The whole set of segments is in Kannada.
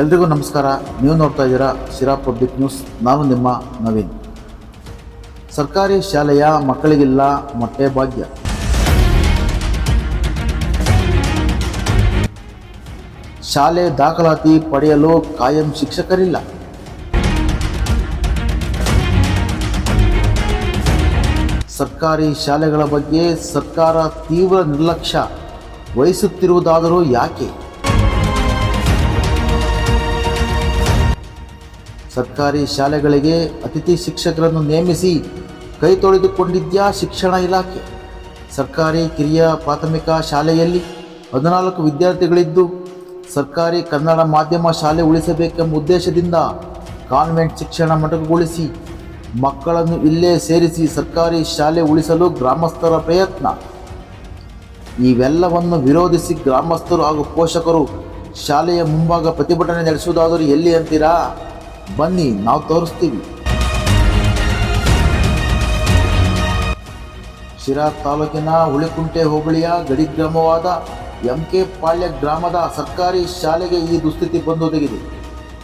ಎಲ್ರಿಗೂ ನಮಸ್ಕಾರ. ನೀವು ನೋಡ್ತಾ ಇದ್ದೀರಾ ಶಿರಾ ಪಬ್ಲಿಕ್ ನ್ಯೂಸ್. ನಾನು ನಿಮ್ಮ ನವೀನ್. ಸರ್ಕಾರಿ ಶಾಲೆಯ ಮಕ್ಕಳಿಗಿಲ್ಲ ಮೊಟ್ಟೆ ಭಾಗ್ಯ. ಶಾಲೆ ದಾಖಲಾತಿ ಪಡೆಯಲು ಕಾಯಂ ಶಿಕ್ಷಕರಿಲ್ಲ. ಸರ್ಕಾರಿ ಶಾಲೆಗಳ ಬಗ್ಗೆ ಸರ್ಕಾರ ತೀವ್ರ ನಿರ್ಲಕ್ಷ್ಯ ವಹಿಸುತ್ತಿರುವುದಾದರೂ ಯಾಕೆ? ಸರ್ಕಾರಿ ಶಾಲೆಗಳಿಗೆ ಅತಿಥಿ ಶಿಕ್ಷಕರನ್ನು ನೇಮಿಸಿ ಕೈ ತೊಳೆದುಕೊಂಡಿದ್ಯಾ ಶಿಕ್ಷಣ ಇಲಾಖೆ? ಸರ್ಕಾರಿ ಕಿರಿಯ ಪ್ರಾಥಮಿಕ ಶಾಲೆಯಲ್ಲಿ ಹದಿನಾಲ್ಕು ವಿದ್ಯಾರ್ಥಿಗಳಿದ್ದು ಸರ್ಕಾರಿ ಕನ್ನಡ ಮಾಧ್ಯಮ ಶಾಲೆ ಉಳಿಸಬೇಕೆಂಬ ಉದ್ದೇಶದಿಂದ ಕಾನ್ವೆಂಟ್ ಶಿಕ್ಷಣ ಮೊಟಕುಗೊಳಿಸಿ ಮಕ್ಕಳನ್ನು ಇಲ್ಲೇ ಸೇರಿಸಿ ಸರ್ಕಾರಿ ಶಾಲೆ ಉಳಿಸಲು ಗ್ರಾಮಸ್ಥರ ಪ್ರಯತ್ನ. ಇವೆಲ್ಲವನ್ನು ವಿರೋಧಿಸಿ ಗ್ರಾಮಸ್ಥರು ಹಾಗೂ ಪೋಷಕರು ಶಾಲೆಯ ಮುಂಭಾಗ ಪ್ರತಿಭಟನೆ ನಡೆಸುವುದಾದರೂ ಎಲ್ಲಿ ಅಂತೀರಾ? ಬನ್ನಿ, ನಾವು ತೋರಿಸ್ತೀವಿ. ಶಿರಾ ತಾಲೂಕಿನ ಹುಳಿಕುಂಟೆ ಹೋಬಳಿಯ ಗಡಿ ಗ್ರಾಮವಾದ ಎಂ ಕೆ ಪಾಳ್ಯ ಗ್ರಾಮದ ಸರ್ಕಾರಿ ಶಾಲೆಗೆ ಈ ದುಸ್ಥಿತಿ ಬಂದೊದಗಿದೆ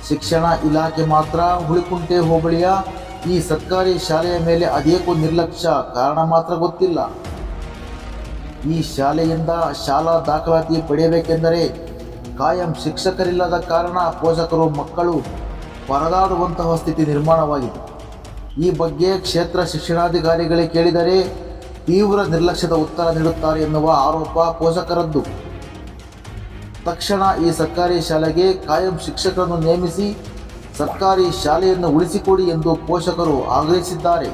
ಶಿಕ್ಷಣ ಇಲಾಖೆ ಮಾತ್ರ ಹುಳಿಕುಂಟೆ ಹೋಬಳಿಯ ಈ ಸರ್ಕಾರಿ ಶಾಲೆಯ ಮೇಲೆ ಅದೇಕೋ ನಿರ್ಲಕ್ಷ್ಯ, ಕಾರಣ ಮಾತ್ರ ಗೊತ್ತಿಲ್ಲ. ಈ ಶಾಲೆಯಿಂದ ಶಾಲಾ ದಾಖಲಾತಿ ಪಡೆಯಬೇಕೆಂದರೆ ಕಾಯಂ ಶಿಕ್ಷಕರಿಲ್ಲದ ಕಾರಣ ಪೋಷಕರು, ಮಕ್ಕಳು ಪರದಾಡುವಂತಹ ಸ್ಥಿತಿ ನಿರ್ಮಾಣವಾಗಿದೆ ಈ ಬಗ್ಗೆ ಕ್ಷೇತ್ರ ಶಿಕ್ಷಣಾಧಿಕಾರಿಗಳೇ ಕೇಳಿದರೆ ತೀವ್ರ ನಿರ್ಲಕ್ಷ್ಯದ ಉತ್ತರ ನೀಡುತ್ತಾರೆ ಎನ್ನುವ ಆರೋಪ ಪೋಷಕರದ್ದು. ತಕ್ಷಣ ಈ ಸರ್ಕಾರಿ ಶಾಲೆಗೆ ಕಾಯಂ ಶಿಕ್ಷಕರನ್ನು ನೇಮಿಸಿ ಸರ್ಕಾರಿ ಶಾಲೆಯನ್ನು ಉಳಿಸಿಕೊಡಿ ಎಂದು ಪೋಷಕರು ಆಗ್ರಹಿಸಿದ್ದಾರೆ.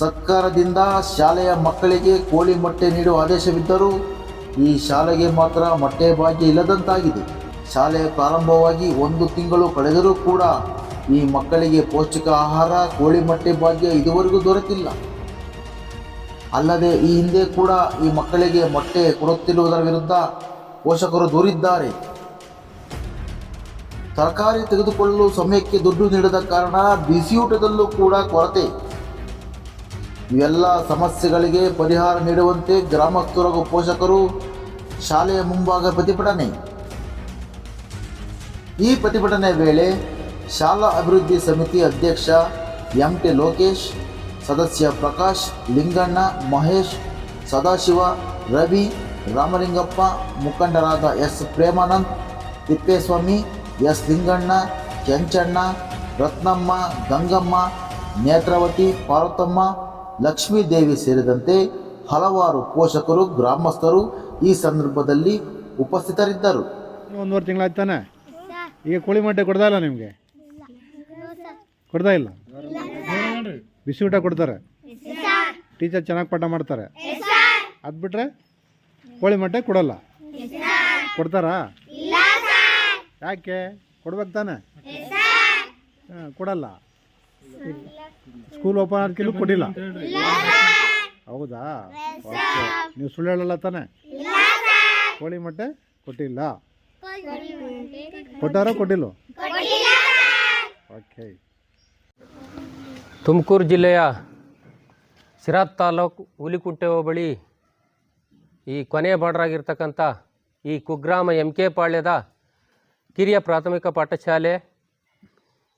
ಸರ್ಕಾರದಿಂದ ಶಾಲೆಯ ಮಕ್ಕಳಿಗೆ ಕೋಳಿ ಮೊಟ್ಟೆ ನೀಡುವ ಆದೇಶವಿದ್ದರೂ ಈ ಶಾಲೆಗೆ ಮಾತ್ರ ಮೊಟ್ಟೆ ಭಾಗ್ಯ ಇಲ್ಲದಂತಾಗಿದೆ. ಶಾಲೆ ಪ್ರಾರಂಭವಾಗಿ ಒಂದು ತಿಂಗಳು ಕಳೆದರೂ ಕೂಡ ಈ ಮಕ್ಕಳಿಗೆ ಪೌಷ್ಟಿಕ ಆಹಾರ, ಕೋಳಿ ಮೊಟ್ಟೆ ಭಾಗ್ಯ ಇದುವರೆಗೂ ದೊರೆತಿಲ್ಲ. ಅಲ್ಲದೆ ಈ ಹಿಂದೆ ಕೂಡ ಈ ಮಕ್ಕಳಿಗೆ ಮೊಟ್ಟೆ ಕೊಡುತ್ತಿರುವುದರ ವಿರುದ್ಧ ಪೋಷಕರು ದೂರಿದ್ದಾರೆ. ತರಕಾರಿ ತೆಗೆದುಕೊಳ್ಳಲು ಸಮಯಕ್ಕೆ ದುಡ್ಡು ನೀಡದ ಕಾರಣ ಬಿಸಿಯೂಟದಲ್ಲೂ ಕೂಡ ಕೊರತೆ. ಇವೆಲ್ಲ ಸಮಸ್ಯೆಗಳಿಗೆ ಪರಿಹಾರ ನೀಡುವಂತೆ ಗ್ರಾಮಸ್ಥರು ಹಾಗೂ ಪೋಷಕರು ಶಾಲೆಯ ಮುಂಭಾಗ ಪ್ರತಿಭಟನೆ. ಈ ಪ್ರತಿಭಟನೆ ವೇಳೆ ಶಾಲಾ ಅಭಿವೃದ್ಧಿ ಸಮಿತಿ ಅಧ್ಯಕ್ಷ ಎಂ ಟಿ ಲೋಕೇಶ್, ಸದಸ್ಯ ಪ್ರಕಾಶ್, ಲಿಂಗಣ್ಣ, ಮಹೇಶ್, ಸದಾಶಿವ, ರವಿ, ರಾಮಲಿಂಗಪ್ಪ, ಮುಖಂಡರಾದ ಎಸ್ ಪ್ರೇಮಾನಂದ್, ತಿಪ್ಪೇಸ್ವಾಮಿ, ಎಸ್ ಲಿಂಗಣ್ಣ, ಕೆಂಚಣ್ಣ, ರತ್ನಮ್ಮ, ಗಂಗಮ್ಮ, ನೇತ್ರಾವತಿ, ಪಾರ್ವತಮ್ಮ ಲಕ್ಷ್ಮೀದೇವಿ ಸೇರಿದಂತೆ ಹಲವಾರು ಪೋಷಕರು, ಗ್ರಾಮಸ್ಥರು ಈ ಸಂದರ್ಭದಲ್ಲಿ ಉಪಸ್ಥಿತರಿದ್ದರು. ಒಂದೂವರೆ ತಿಂಗಳಾಯ್ತು ತಾನೆ? ಈಗ ಕೋಳಿ ಮೊಟ್ಟೆ ಕೊಡ್ತಾ ಇಲ್ಲ ನಿಮಗೆ? ಕೊಡ್ತಾ ಇಲ್ಲ? ಬಿಸಿ ಊಟ ಕೊಡ್ತಾರೆ? ಟೀಚರ್ ಚೆನ್ನಾಗಿ ಪಾಠ ಮಾಡ್ತಾರೆ? ಅದು ಬಿಟ್ರೆ ಕೋಳಿ ಮೊಟ್ಟೆ ಕೊಡಲ್ಲ? ಕೊಡ್ತಾರಾ? ಯಾಕೆ? ಕೊಡ್ಬೇಕು ತಾನೆ? ಹಾಂ, ಕೊಡಲ್ಲ. ಸ್ಕೂಲ್ ಓಪನ್ ಆದ್ಕಿಲ್ಲೂ ಕೊಟ್ಟಿಲ್ಲ. ಹೌದಾ? ನೀವು ಸುಳ್ಳು ಹೇಳಲ್ಲ ತಾನೆ? ಕೋಳಿ ಮೊಟ್ಟೆ ಕೊಟ್ಟಿಲ್ಲ. ಕೊಟ್ಟಾರೋ ಕೊಟ್ಟಿಲ್ಲ? ಓಕೆ. ತುಮಕೂರು ಜಿಲ್ಲೆಯ ಸಿರಾತ್ ತಾಲೂಕು ಹುಲಿಕುಂಟೆ ಹೋಬಳಿ ಈ ಕೊನೆಯ ಬಾರ್ಡ್ರಾಗಿರ್ತಕ್ಕಂಥ ಈ ಕುಗ್ರಾಮ ಎಂ ಕೆ ಪಾಳ್ಯದ ಕಿರಿಯ ಪ್ರಾಥಮಿಕ ಪಾಠಶಾಲೆ.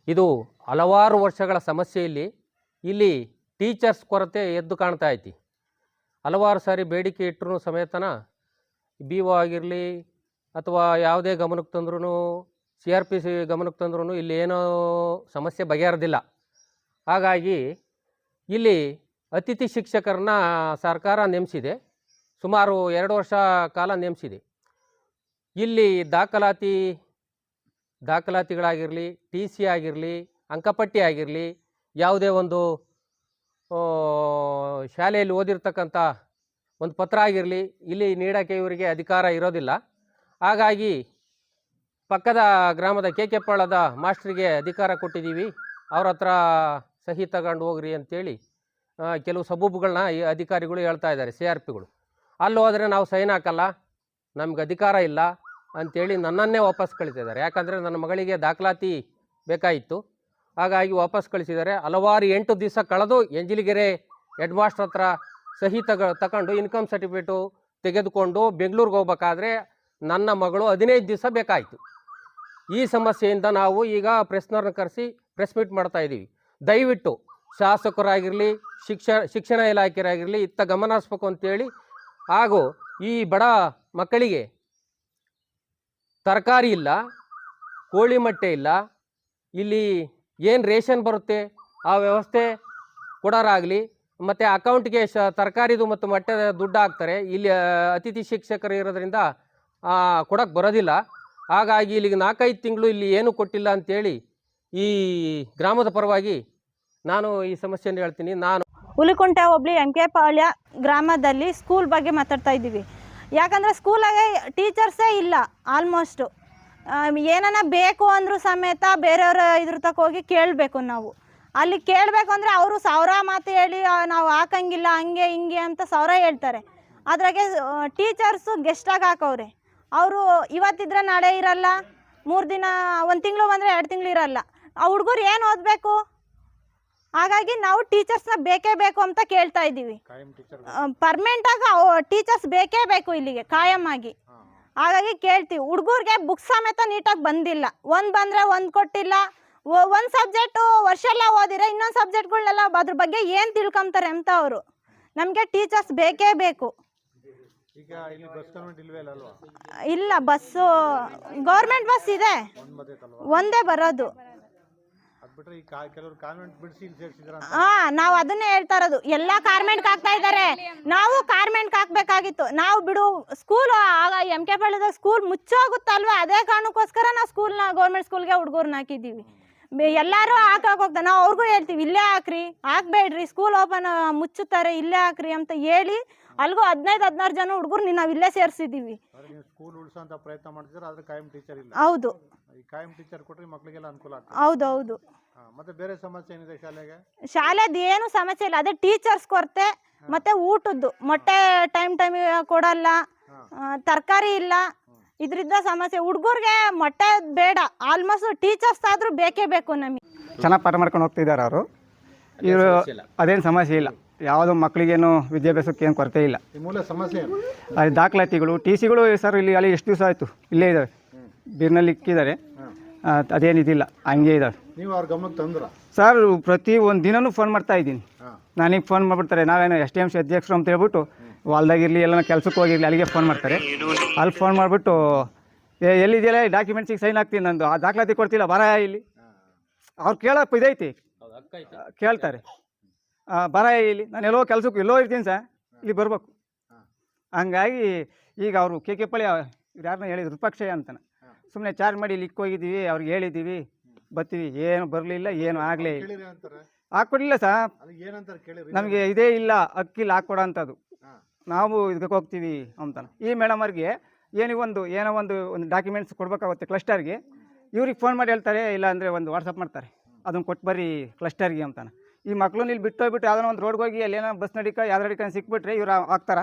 ಇದು ಹಲವಾರು ವರ್ಷಗಳ ಸಮಸ್ಯೆ ಇಲ್ಲಿ. ಇಲ್ಲಿ ಟೀಚರ್ಸ್ ಕೊರತೆ ಎದ್ದು ಕಾಣ್ತಾ ಐತಿ. ಹಲವಾರು ಸಾರಿ ಬೇಡಿಕೆ ಇಟ್ಟರೂ ಸಮೇತನ ಬಿ ಒ ಆಗಿರಲಿ ಅಥವಾ ಯಾವುದೇ ಗಮನಕ್ಕೆ ತಂದ್ರೂ ಸಿ ಆರ್ ಪಿ ಸಿ ಗಮನಕ್ಕೆ ತಂದ್ರೂ ಇಲ್ಲಿ ಏನೋ ಸಮಸ್ಯೆ ಬಗೆಹರಿದಿಲ್ಲ. ಹಾಗಾಗಿ ಇಲ್ಲಿ ಅತಿಥಿ ಶಿಕ್ಷಕರನ್ನ ಸರ್ಕಾರ ನೇಮಿಸಿದೆ. ಸುಮಾರು ಎರಡು ವರ್ಷ ಕಾಲ ನೇಮಿಸಿದೆ. ಇಲ್ಲಿ ದಾಖಲಾತಿ, ದಾಖಲಾತಿಗಳಾಗಿರಲಿ, ಟಿ ಸಿ ಆಗಿರಲಿ, ಅಂಕಪಟ್ಟಿ ಆಗಿರಲಿ, ಯಾವುದೇ ಒಂದು ಶಾಲೆಯಲ್ಲಿ ಓದಿರ್ತಕ್ಕಂಥ ಒಂದು ಪತ್ರ ಆಗಿರಲಿ, ಇಲ್ಲಿ ನೀಡೋಕ್ಕೆ ಇವರಿಗೆ ಅಧಿಕಾರ ಇರೋದಿಲ್ಲ. ಹಾಗಾಗಿ ಪಕ್ಕದ ಗ್ರಾಮದ ಕೆ ಕೆ ಪಾಳದ ಮಾಸ್ಟ್ರಿಗೆ ಅಧಿಕಾರ ಕೊಟ್ಟಿದ್ದೀವಿ. ಅವ್ರ ಹತ್ರ ಸಹಿ ತಗೊಂಡು ಹೋಗ್ರಿ ಅಂತೇಳಿ ಕೆಲವು ಸಬೂಬುಗಳನ್ನ ಈ ಅಧಿಕಾರಿಗಳು ಹೇಳ್ತಾ ಇದ್ದಾರೆ, ಸಿ ಆರ್ ಪಿಗಳು. ಅಲ್ಲಿ ಹೋದರೆ ನಾವು ಸೈನ್ ಹಾಕಲ್ಲ, ನಮ್ಗೆ ಅಧಿಕಾರ ಇಲ್ಲ ಅಂಥೇಳಿ ನನ್ನನ್ನೇ ವಾಪಸ್ ಕಳಿಸಿದ್ದಾರೆ. ಯಾಕಂದರೆ ನನ್ನ ಮಗಳಿಗೆ ದಾಖಲಾತಿ ಬೇಕಾಯಿತು ಹಾಗಾಗಿ ವಾಪಸ್ ಕಳಿಸಿದ್ದಾರೆ. ಹಲವಾರು ಎಂಟು ದಿವಸ ಕಳೆದು ಎಂಜಿಲಿಗೆರೆ ಹೆಡ್ ಮಾಸ್ಟರ್ ಹತ್ರ ಸಹಿ ತಗ ತಗೊಂಡು ಇನ್ಕಮ್ ಸರ್ಟಿಫಿಕೇಟು ತೆಗೆದುಕೊಂಡು ಬೆಂಗಳೂರಿಗೆ ಹೋಗ್ಬೇಕಾದ್ರೆ ನನ್ನ ಮಗಳು ಹದಿನೈದು ದಿವಸ ಬೇಕಾಯಿತು. ಈ ಸಮಸ್ಯೆಯಿಂದ ನಾವು ಈಗ ಪ್ರೆಸ್ನವ್ರನ್ನ ಕರೆಸಿ ಪ್ರೆಸ್ ಮೀಟ್ ಮಾಡ್ತಾ ಇದ್ದೀವಿ. ದಯವಿಟ್ಟು ಶಾಸಕರಾಗಿರಲಿ, ಶಿಕ್ಷ, ಶಿಕ್ಷಣ ಇಲಾಖೆಯರಾಗಿರಲಿ ಇತ್ತ ಗಮನ ಹರಿಸ್ಬೇಕು ಅಂತೇಳಿ ಹಾಗೂ ಈ ಬಡ ಮಕ್ಕಳಿಗೆ ತರಕಾರಿ ಇಲ್ಲ, ಕೋಳಿ ಮೊಟ್ಟೆ ಇಲ್ಲ, ಇಲ್ಲಿ ಏನು ರೇಷನ್ ಬರುತ್ತೆ, ಆ ವ್ಯವಸ್ಥೆ ಕೊಡೋರಾಗಲಿ, ಮತ್ತು ಅಕೌಂಟ್ಗೆ ಶ, ತರಕಾರಿದು ಮತ್ತು ಮೊಟ್ಟೆ ದುಡ್ಡು ಹಾಕ್ತಾರೆ, ಇಲ್ಲಿ ಅತಿಥಿ ಶಿಕ್ಷಕರು ಇರೋದ್ರಿಂದ ಕೊಡೋಕ್ಕೆ ಬರೋದಿಲ್ಲ. ಹಾಗಾಗಿ ಇಲ್ಲಿಗೆ ನಾಲ್ಕೈದು ತಿಂಗಳು ಇಲ್ಲಿ ಏನು ಕೊಟ್ಟಿಲ್ಲ ಅಂತೇಳಿ ಈ ಗ್ರಾಮದ ಪರವಾಗಿ ನಾನು ಈ ಸಮಸ್ಯೆಯನ್ನು ಹೇಳ್ತೀನಿ. ನಾನು ಹುಲಿಕುಂಟೆ ಹೋಬಳಿ ಎಂ ಕೆ ಪಾಳ್ಯ ಗ್ರಾಮದಲ್ಲಿ ಸ್ಕೂಲ್ ಬಗ್ಗೆ ಮಾತಾಡ್ತಾ ಇದ್ದೀವಿ. ಯಾಕಂದರೆ ಸ್ಕೂಲಾಗೆ ಟೀಚರ್ಸೇ ಇಲ್ಲ ಆಲ್ಮೋಸ್ಟು ಏನನ್ನ ಬೇಕು ಅಂದರೂ ಸಮೇತ ಬೇರೆಯವ್ರ ಇದ್ರ ತಕ್ಕ ಹೋಗಿ ಕೇಳಬೇಕು ನಾವು. ಅಲ್ಲಿ ಕೇಳಬೇಕು ಅಂದರೆ ಅವರು ಸಾವಿರ ಮಾತು ಹೇಳಿ ನಾವು ಹಾಕಂಗಿಲ್ಲ, ಹಂಗೆ ಹಿಂಗೆ ಅಂತ ಸಾವಿರ ಹೇಳ್ತಾರೆ. ಅದ್ರಾಗೆ ಟೀಚರ್ಸು ಗೆಸ್ಟಾಗಿ ಹಾಕವ್ರೆ. ಅವರು ಇವತ್ತಿದ್ರೆ ನಾಳೆ ಇರಲ್ಲ ಮೂರು ದಿನ ಒಂದು ತಿಂಗಳು ಬಂದರೆ ಎರಡು ತಿಂಗಳು ಇರಲ್ಲ. ಆ ಹುಡುಗರು ಏನು ಓದಬೇಕು? ಹಾಗಾಗಿ ನಾವು ಟೀಚರ್ಸ್ನ ಬೇಕೇ ಬೇಕು ಅಂತ ಕೇಳ್ತಾ ಇದ್ದೀವಿ. ಪರ್ಮನೆಂಟಾಗಿ ಟೀಚರ್ ಪರ್ಮನೆಂಟ್ ಆಗಿ ಟೀಚರ್ಸ್ ಬೇಕೇ ಬೇಕು ಇಲ್ಲಿಗೆ ಕಾಯಂ ಆಗಿ. ಹಾಗಾಗಿ ಕೇಳ್ತೀವಿ ಹುಡುಗರಿಗೆ ಬುಕ್ಸ್ ಸಮೇತ ನೀಟಾಗಿ ಬಂದಿಲ್ಲ. ಒಂದು ಬಂದರೆ ಒಂದು ಕೊಟ್ಟಿಲ್ಲ. ಒಂದು ಸಬ್ಜೆಕ್ಟು ವರ್ಷ ಎಲ್ಲ ಓದಿರ ಇನ್ನೊಂದು ಸಬ್ಜೆಕ್ಟ್ಗಳನ್ನೆಲ್ಲ ಅದ್ರ ಬಗ್ಗೆ ಏನು ತಿಳ್ಕೊಂತಾರೆ ಅಂತ ಅವರು. ನಮಗೆ ಟೀಚರ್ಸ್ ಬೇಕೇ ಬೇಕು. ಈಗ ಇಲ್ಲಿ ಬಸ್ ಇಲ್ವೇ ಇಲ್ಲ ಅಲ್ವಾ? ಇಲ್ಲ ಬಸ್ಸು ಗೌರ್ಮೆಂಟ್ ಬಸ್ ಇದೆ. ಒಂದ್ ಬರೋದು. ಅದ್ ಬಿಟ್ರೆ ಈ ಕಾ ಕೆಲವರು ಕಾನ್ವೆಂಟ್ ಬಿಡಿಸಿ ಇಲ್ಲಿ ಸೇರ್ಸಿದ್ರ ಹಾ ನಾವು ಅದನ್ನೇ ಹೇಳ್ತಾ ಇರೋದು. ಎಲ್ಲ ಕಾರ್ಮೆಂಟ್ ಹಾಕ್ತಾ ಇದ್ದಾರೆ. ನಾವು ಕಾರ್ಮೆಂಟ್ ಹಾಕ್ಬೇಕಾಗಿತ್ತು ನಾವು ಬಿಡು ಸ್ಕೂಲ್ ಆಗ ಎಂ ಕೆ ಪಾಳ್ಯದಾಗ ಸ್ಕೂಲ್ ಮುಚ್ಚೋಗುತ್ತಲ್ವಾ? ಅದೇ ಕಾರಣಕ್ಕೋಸ್ಕರ ನಾವು ಸ್ಕೂಲ್ನ ಗೌರ್ಮೆಂಟ್ ಸ್ಕೂಲ್ಗೆ ಹುಡುಗರ್ನ ಹಾಕಿದ್ದೀವಿ. ಎಲ್ಲರೂ ಹಾಕಾಕ್ ಹೋಗ್ತಾರೆ ನಾವು ಅವ್ರಿಗೂ ಹೇಳ್ತೀವಿ ಇಲ್ಲೇ ಹಾಕ್ರಿ. ಹಾಕ್ಬೇಡ್ರಿ ಸ್ಕೂಲ್ ಓಪನ್ ಮುಚ್ಚುತ್ತಾರೆ ಇಲ್ಲೇ ಹಾಕ್ರಿ ಅಂತ ಹೇಳಿ ಅಲ್ಗೂ ಹದಿನೈದು ಹದಿನಾರು ಜನ ಹುಡುಗರು ನಾವು ಇಲ್ಲೇ ಸೇರಿಸಿದ್ದೀವಿ ಆದ್ರೆ ಸ್ಕೂಲ್ ಉಳಿಸೋಂತ ಪ್ರಯತ್ನ ಮಾಡ್ತಿದ್ರೆ ಆದ್ರೆ ಕಾಯಂ ಟೀಚರ್ ಇಲ್ಲ. ಹೌದು. ಹೌದೌದು ಕಾಯಂ ಟೀಚರ್ ಕೊಟ್ರೆ ಮಕ್ಕಳಿಗೆಲ್ಲ ಅನುಕೂಲ ಆಗ್ತದೆ. ಹೌದು ಹೌದು ಮತ್ತೆ ಬೇರೆ ಸಮಸ್ಯೆ ಏನಿದೆ ಶಾಲೆಗೆ? ಶಾಲೆದು ಏನು ಸಮಸ್ಯೆ ಇಲ್ಲ. ಅದೇ ಟೀಚರ್ಸ್ ಕೊರತೆ ಮತ್ತೆ ಊಟದ್ದು. ಮೊಟ್ಟೆ ಟೈಮ್ ಟೈಮ್ ಕೊಡಲ್ಲ. ತರಕಾರಿ ಇಲ್ಲ. ಇದರಿಂದ ಸಮಸ್ಯೆ. ಹುಡುಗರಿಗೆ ಮೊಟ್ಟೆ ಬೇಡ. ಆಲ್ಮೋಸ್ಟ್ ಟೀಚರ್ಸ್ ಆದ್ರೂ ಬೇಕೇ ಬೇಕು ನಮಗೆ. ಚೆನ್ನಾಗಿ ಪಾಠ ಮಾಡ್ಕೊಂಡು ಹೋಗ್ತಿದ್ದಾರೆ ಅವರು. ಇವರು ಅದೇನು ಸಮಸ್ಯೆ ಇಲ್ಲ. ಯಾವುದೋ ಮಕ್ಕಳಿಗೇನು ವಿದ್ಯಾಭ್ಯಾಸಕ್ಕೆ ಏನು ಕೊರತೆ ಇಲ್ಲ. ಮೂಲ ಸಮಸ್ಯೆ ದಾಖಲಾತಿಗಳು ಟಿ ಸಿಗಳು ಸರ್ ಇಲ್ಲಿ ಅಲ್ಲಿ ಎಷ್ಟು ದಿವಸ ಆಯಿತು? ಇಲ್ಲೇ ಇದ್ದಾವೆ ಬೀರ್ನಲ್ಲಿ ಇಕ್ಕಿದ್ದಾರೆ. ಅದೇನಿದಿಲ್ಲ ಹಂಗೆ ಇದ್ದಾವೆ ನೀವು ಅವ್ರ ಗಮನಕ್ಕೆ ತಂದ್ರ? ಸರ್ ಪ್ರತಿ ಒಂದು ದಿನವೂ ಫೋನ್ ಮಾಡ್ತಾ ಇದ್ದೀನಿ. ನನಗೆ ಫೋನ್ ಮಾಡಿಬಿಡ್ತಾರೆ. ನಾವೇನು ಎಸ್ ಟಿ ಎಂ ಸಿ ಅಧ್ಯಕ್ಷರು ಅಂತ ಹೇಳ್ಬಿಟ್ಟು ಹೊಲ್ದಾಗಿರಲಿ ಎಲ್ಲ ಕೆಲಸಕ್ಕೆ ಹೋಗಿರಲಿ ಅಲ್ಲಿಗೆ ಫೋನ್ ಮಾಡ್ತಾರೆ. ಅಲ್ಲಿ ಫೋನ್ ಮಾಡಿಬಿಟ್ಟು ಎಲ್ಲಿದೆಯಲ್ಲ? ಡಾಕ್ಯುಮೆಂಟ್ಸಿಗೆ ಸೈನ್ ಹಾಕ್ತೀನಿ ನಂದು. ಆ ದಾಖಲಾತಿ ಕೊಡ್ತಿಲ್ಲ ಬರ ಇಲ್ಲಿ. ಅವ್ರು ಕೇಳಪ್ಪ ಇದೈತಿ ಕೇಳ್ತಾರೆ. ಬರ ಇಲ್ಲಿ. ನಾನು ಎಲ್ಲೋ ಕೆಲಸಕ್ಕೆ ಎಲ್ಲೋ ಇರ್ತೀನಿ ಸರ್ ಇಲ್ಲಿ ಬರಬೇಕು. ಹಂಗಾಗಿ ಈಗ ಅವರು ಕೆ ಕೆ ಪಳಿ ಇವ್ರು ಯಾರನ್ನ ಹೇಳಿದ್ರು ವಿಪಕ್ಷ ಅಂತಾನೆ. ಸುಮ್ಮನೆ ಚಾರ್ಜ್ ಮಾಡಿ ಇಲ್ಲಿ ಹೋಗಿದ್ದೀವಿ ಅವ್ರಿಗೆ ಹೇಳಿದ್ದೀವಿ ಬರ್ತೀವಿ ಏನು ಬರಲಿಲ್ಲ ಏನು ಆಗಲೇ ಹಾಕ್ಕೊಡ್ಲಿಲ್ಲ ಸರ್ ನಮಗೆ ಇದೇ ಇಲ್ಲ ಅಕ್ಕಿಲ್ಲ ಹಾಕ್ಕೊಡೋ ಅಂಥದ್ದು ನಾವು ಇದಕ್ಕೆ ಹೋಗ್ತೀವಿ ಅಂತಾನೆ. ಈ ಮೇಡಮ್ ಅವ್ರಿಗೆ ಒಂದು, ಏನೋ ಒಂದು ಒಂದು ಡಾಕ್ಯುಮೆಂಟ್ಸ್ ಕೊಡಬೇಕಾಗುತ್ತೆ ಕ್ಲಸ್ಟರ್ಗೆ ಇವ್ರಿಗೆ ಫೋನ್ ಮಾಡಿ ಹೇಳ್ತಾರೆ, ಇಲ್ಲ ಅಂದರೆ ಒಂದು ವಾಟ್ಸಪ್ ಮಾಡ್ತಾರೆ. ಅದನ್ನು ಕೊಟ್ಟು ಬರ್ರಿ ಕ್ಲಸ್ಟರ್ಗೆ ಅಂತಾನೆ. ಈ ಮಕ್ಕಳು ಇಲ್ಲಿ ಬಿಟ್ಟೋಗ್ಬಿಟ್ಟು ಯಾವ್ದಾರ ಯಾವ್ದೋ ಒಂದು ರೋಡ್ಗೆ ಹೋಗಿ ಅಲ್ಲಿ ಏನೋ ಬಸ್ ನಡಿಕ, ಯಾವ್ದು ನಡಿಕ ಸಿಕ್ಬಿಟ್ರೆ ಇವ್ರು ಆಗ್ತಾರ.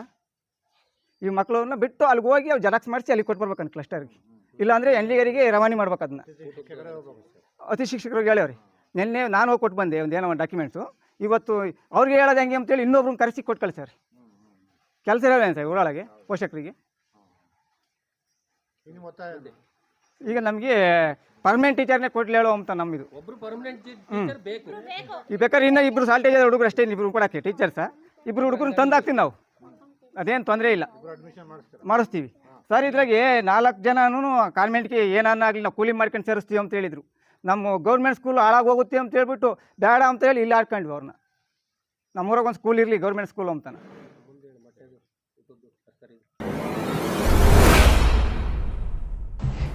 ಈ ಮಕ್ಕಳನ್ನ ಬಿಟ್ಟು ಅಲ್ಲಿಗೆ ಹೋಗಿ ಅವ್ರು ಜೆರಾಕ್ಸ್ ಮಾಡಿಸಿ ಅಲ್ಲಿ ಕೊಟ್ಟು ಬರ್ಬೇಕಂತ ಕ್ಲಸ್ಟರ್ಗೆ ಇಲ್ಲಾಂದರೆ ಎಲ್ಲಿಗರಿಗೆ ರವಾನೆ ಮಾಡ್ಬೇಕು ಅದನ್ನ. ಅತಿ ಶಿಕ್ಷಕರಿಗೆ ಹೇಳ್ಯವ್ರಿ, ನಿನ್ನೆ ನಾನು ಹೋಗಿ ಕೊಟ್ಟು ಬಂದೆ ಒಂದು ಏನೋ ಒಂದು ಡಾಕ್ಯುಮೆಂಟ್ಸು ಇವತ್ತು ಅವ್ರಿಗೆ ಹೇಳೋದು ಹೆಂಗೆ ಅಂತೇಳಿ ಇನ್ನೊಬ್ರನ್ನ ಕರೆಸಿ ಕೊಟ್ಟು ಕಳಿಸ್ಯಾರ ಕೆಲಸ ಇರಲ್ಲ ಸರ್ ಊರೊಳಗೆ ಪೋಷಕರಿಗೆ? ಇನ್ನು ಒತ್ತಾಯ ಇದೆ. ಈಗ ನಮಗೆ ಪರ್ಮನೆಂಟ್ ಟೀಚರ್ನೇ ಕೊಡ್ಲಿ ಹೇಳೋ ಅಂತ ನಮ್ಮಿದು. ಒಬ್ರು ಪರ್ಮನೆಂಟ್ ಟೀಚರ್ ಬೇಕು. ಈ ಬೇಕಾದ್ರೆ ಇನ್ನೂ ಇಬ್ಬರು ಸಾಲ್ಟೇಜ್ ಹುಡುಗರು ಅಷ್ಟೇ ಇಬ್ರು ಕೊಡಕ್ಕೆ ಟೀಚರ್ಸ ಇಬ್ರು ಹುಡುಗರು ತಂದು ಹಾಕ್ತೀವಿ ನಾವು. ಅದೇನು ತೊಂದರೆ ಇಲ್ಲ. ಅಡ್ಮಿಷನ್ ಮಾಡಿಸ್ತೀರಾ. ಮಾಡಿಸ್ತೀವಿ. ಸರ್ ಇದ್ರಾಗೆ ನಾಲ್ಕು ಜನನೂ ಕಾನ್ವೆಂಟ್ಗೆ ಆಗಲಿ ನಾವು ಕೂಲಿ ಮಾಡ್ಕೊಂಡು ಸೇರಿಸ್ತೀವಿ ಅಂತ ಹೇಳಿದರು. ನಮ್ಮ ಗೌರ್ಮೆಂಟ್ ಸ್ಕೂಲ್ ಹಾಳಾಗಿ ಹೋಗುತ್ತೆ ಅಂತ ಹೇಳ್ಬಿಟ್ಟು ಬೇಡ ಅಂತ ಹೇಳಿ ಇಲ್ಲಿ ಹಾಡ್ಕೊಂಡ್ವಿ ಅವ್ರನ್ನ ನಮ್ಮೂರಾಗ ಒಂದು ಸ್ಕೂಲ್ ಇರಲಿ ಗೌರ್ಮೆಂಟ್ ಸ್ಕೂಲ್ ಅಂತಾನೆ.